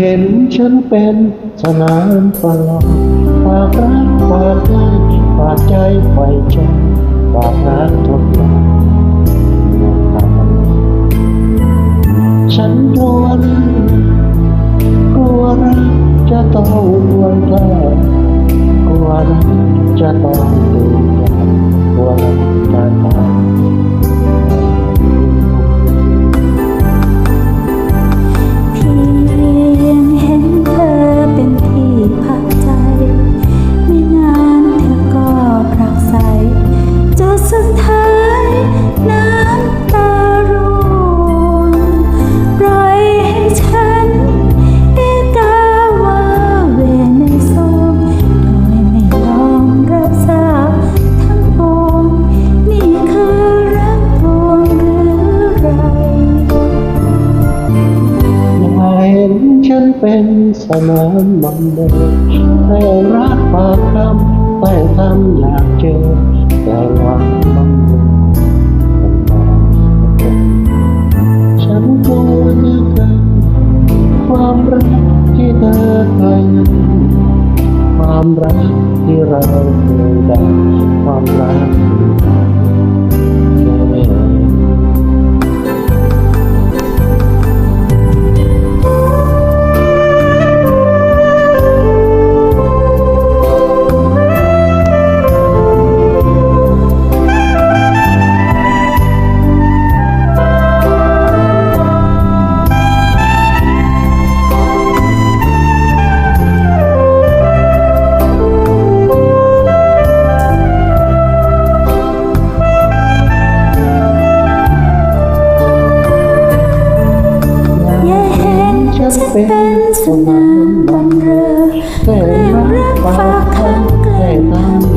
เห็นฉันเป็นสนามประลองฝากรักฝากใจฝากใจไว้ใจฝากรักทดลองฉันกลัวนกลัวรักจะต้องดวงแท้กลัวรักจะต้องดูยากกลัวรัก เป็นสนามมันเดินแต่รักปากคำแต่ทำอยากเจอแต่หวังมันเดินฉันกลัวเหลือเกินความรักที่เธอเคยมีความรักที่เราเคยได้ความรักที่ จะเป็นสนามบอลเรือแกล้งรักฝากคำแกล้ง